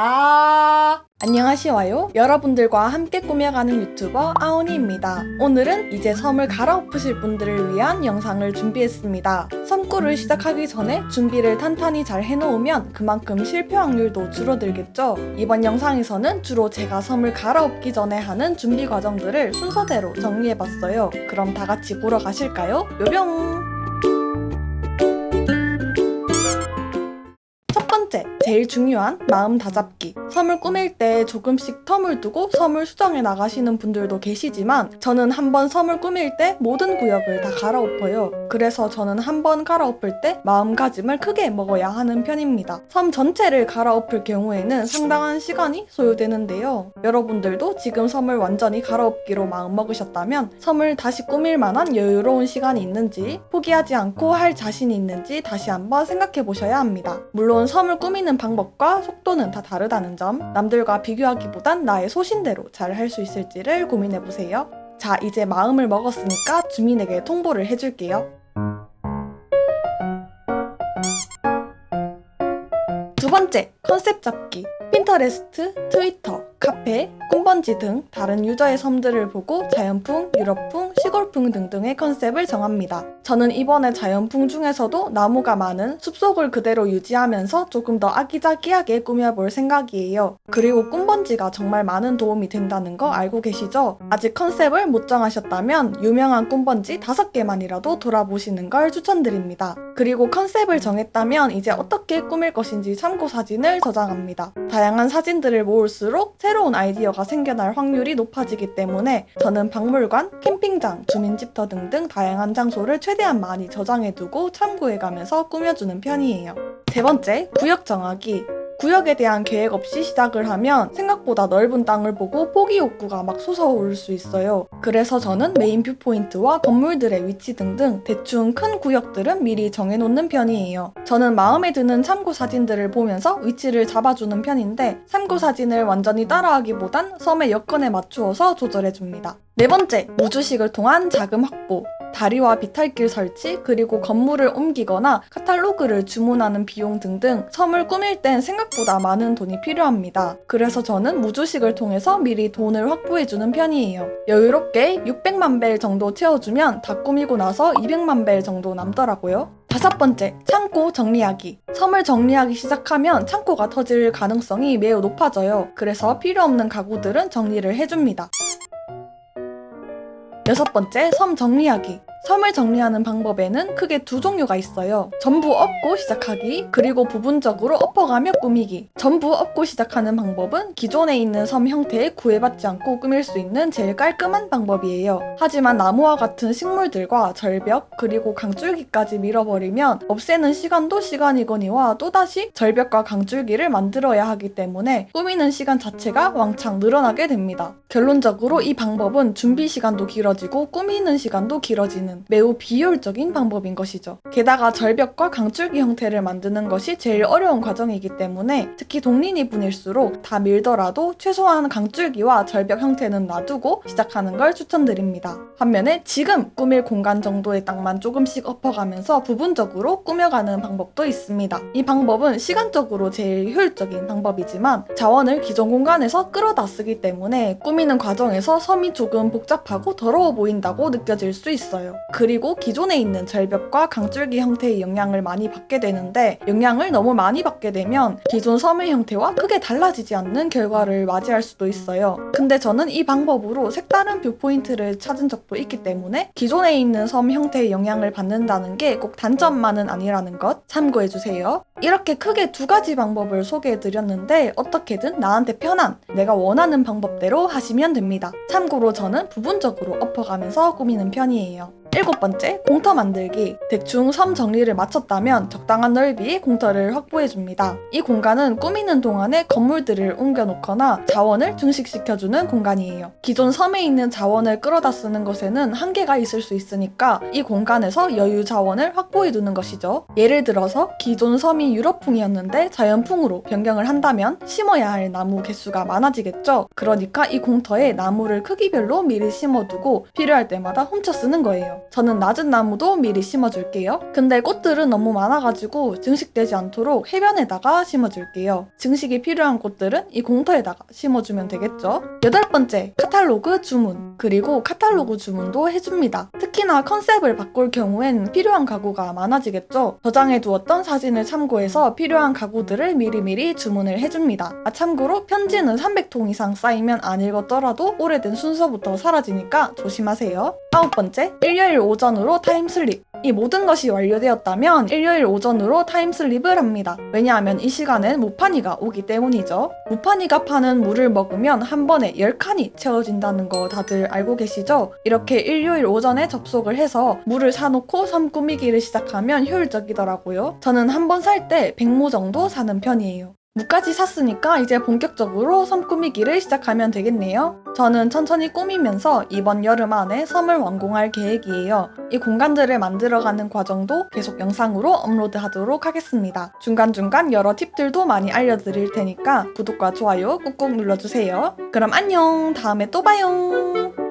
아. 안녕하시와요. 여러분들과 함께 꾸며가는 유튜버 아오니입니다. 오늘은 이제 섬을 갈아엎으실 분들을 위한 영상을 준비했습니다. 섬꾸를 시작하기 전에 준비를 탄탄히 잘 해놓으면 그만큼 실패 확률도 줄어들겠죠? 이번 영상에서는 주로 제가 섬을 갈아엎기 전에 하는 준비 과정들을 순서대로 정리해봤어요. 그럼 다 같이 보러 가실까요? 묘병 제일 중요한 마음 다잡기. 섬을 꾸밀 때 조금씩 텀을 두고 섬을 수정해 나가시는 분들도 계시지만 저는 한번 섬을 꾸밀 때 모든 구역을 다 갈아엎어요. 그래서 저는 한번 갈아엎을 때 마음가짐을 크게 먹어야 하는 편입니다. 섬 전체를 갈아엎을 경우에는 상당한 시간이 소요되는데요. 여러분들도 지금 섬을 완전히 갈아엎기로 마음 먹으셨다면 섬을 다시 꾸밀 만한 여유로운 시간이 있는지 포기하지 않고 할 자신이 있는지 다시 한번 생각해 보셔야 합니다. 물론 섬을 꾸미는 방법과 속도는 다 다르다는 점, 남들과 비교하기보단 나의 소신대로 잘 할 수 있을지를 고민해 보세요. 자, 이제 마음을 먹었으니까 주민에게 통보를 해줄게요. 두 번째, 컨셉 잡기. 핀터레스트, 트위터, 카페, 꿈번지 등 다른 유저의 섬들을 보고 자연풍, 유럽풍, 시골풍 등등의 컨셉을 정합니다. 저는 이번에 자연풍 중에서도 나무가 많은 숲속을 그대로 유지하면서 조금 더 아기자기하게 꾸며볼 생각이에요. 그리고 꿈번지가 정말 많은 도움이 된다는 거 알고 계시죠? 아직 컨셉을 못 정하셨다면 유명한 꿈번지 5개만이라도 돌아보시는 걸 추천드립니다. 그리고 컨셉을 정했다면 이제 어떻게 꾸밀 것인지 참고 사진을 저장합니다. 다양한 사진들을 모을수록 새로운 아이디어가 생겨날 확률이 높아지기 때문에 저는 박물관, 캠핑장, 주민집터 등등 다양한 장소를 최대한 많이 저장해두고 참고해가면서 꾸며주는 편이에요. 세 번째, 구역 정하기. 구역에 대한 계획 없이 시작을 하면 생각보다 넓은 땅을 보고 포기 욕구가 막 솟아오를 수 있어요. 그래서 저는 메인 뷰포인트와 건물들의 위치 등등 대충 큰 구역들은 미리 정해놓는 편이에요. 저는 마음에 드는 참고 사진들을 보면서 위치를 잡아주는 편인데 참고 사진을 완전히 따라하기보단 섬의 여건에 맞추어서 조절해줍니다. 네 번째, 우주식을 통한 자금 확보. 다리와 비탈길 설치, 그리고 건물을 옮기거나 카탈로그를 주문하는 비용 등등 섬을 꾸밀 땐 생각보다 많은 돈이 필요합니다. 그래서 저는 무주식을 통해서 미리 돈을 확보해주는 편이에요. 여유롭게 600만 벨 정도 채워주면 다 꾸미고 나서 200만 벨 정도 남더라고요. 다섯 번째, 창고 정리하기. 섬을 정리하기 시작하면 창고가 터질 가능성이 매우 높아져요. 그래서 필요 없는 가구들은 정리를 해줍니다. 여섯 번째, 섬 정리하기. 섬을 정리하는 방법에는 크게 두 종류가 있어요. 전부 엎고 시작하기, 그리고 부분적으로 엎어가며 꾸미기. 전부 엎고 시작하는 방법은 기존에 있는 섬 형태에 구애받지 않고 꾸밀 수 있는 제일 깔끔한 방법이에요. 하지만 나무와 같은 식물들과 절벽, 그리고 강줄기까지 밀어버리면 없애는 시간도 시간이거니와 또다시 절벽과 강줄기를 만들어야 하기 때문에 꾸미는 시간 자체가 왕창 늘어나게 됩니다. 결론적으로 이 방법은 준비 시간도 길어지고 꾸미는 시간도 길어지는 매우 비효율적인 방법인 것이죠. 게다가 절벽과 강줄기 형태를 만드는 것이 제일 어려운 과정이기 때문에 특히 동린이 분일수록 다 밀더라도 최소한 강줄기와 절벽 형태는 놔두고 시작하는 걸 추천드립니다. 반면에 지금 꾸밀 공간 정도의 땅만 조금씩 엎어가면서 부분적으로 꾸며가는 방법도 있습니다. 이 방법은 시간적으로 제일 효율적인 방법이지만 자원을 기존 공간에서 끌어다 쓰기 때문에 꾸미는 과정에서 섬이 조금 복잡하고 더러워 보인다고 느껴질 수 있어요. 그리고 기존에 있는 절벽과 강줄기 형태의 영향을 많이 받게 되는데 영향을 너무 많이 받게 되면 기존 섬의 형태와 크게 달라지지 않는 결과를 맞이할 수도 있어요. 근데 저는 이 방법으로 색다른 뷰포인트를 찾은 적도 있기 때문에 기존에 있는 섬 형태의 영향을 받는다는 게 꼭 단점만은 아니라는 것 참고해주세요. 이렇게 크게 두 가지 방법을 소개해드렸는데 어떻게든 나한테 편한 내가 원하는 방법대로 하시면 됩니다. 참고로 저는 부분적으로 엎어가면서 꾸미는 편이에요. 일곱 번째, 공터 만들기. 대충 섬 정리를 마쳤다면 적당한 넓이의 공터를 확보해줍니다. 이 공간은 꾸미는 동안에 건물들을 옮겨놓거나 자원을 증식시켜주는 공간이에요. 기존 섬에 있는 자원을 끌어다 쓰는 것에는 한계가 있을 수 있으니까 이 공간에서 여유 자원을 확보해두는 것이죠. 예를 들어서 기존 섬이 유럽풍이었는데 자연풍으로 변경을 한다면 심어야 할 나무 개수가 많아지겠죠. 그러니까 이 공터에 나무를 크기별로 미리 심어두고 필요할 때마다 훔쳐 쓰는 거예요. 저는 낮은 나무도 미리 심어줄게요. 근데 꽃들은 너무 많아가지고 증식되지 않도록 해변에다가 심어줄게요. 증식이 필요한 꽃들은 이 공터에다가 심어주면 되겠죠. 여덟 번째, 카탈로그 주문. 그리고 카탈로그 주문도 해줍니다. 특히나 컨셉을 바꿀 경우엔 필요한 가구가 많아지겠죠. 저장해 두었던 사진을 참고해서 필요한 가구들을 미리미리 주문을 해줍니다. 아, 참고로 편지는 300통 이상 쌓이면 안 읽었더라도 오래된 순서부터 사라지니까 조심하세요. 아홉 번째, 일요일 오전으로 타임슬립. 이 모든 것이 완료되었다면 일요일 오전으로 타임슬립을 합니다. 왜냐하면 이 시간엔 무파니가 오기 때문이죠. 무파니가 파는 물을 먹으면 한 번에 10칸이 채워진다는 거 다들 알고 계시죠? 이렇게 일요일 오전에 접속을 해서 물을 사놓고 섬 꾸미기를 시작하면 효율적이더라고요. 저는 한 번 살 때 100모 정도 사는 편이에요. 무까지 샀으니까 이제 본격적으로 섬 꾸미기를 시작하면 되겠네요. 저는 천천히 꾸미면서 이번 여름 안에 섬을 완공할 계획이에요. 이 공간들을 만들어가는 과정도 계속 영상으로 업로드하도록 하겠습니다. 중간중간 여러 팁들도 많이 알려드릴 테니까 구독과 좋아요 꾹꾹 눌러주세요. 그럼 안녕! 다음에 또 봐요!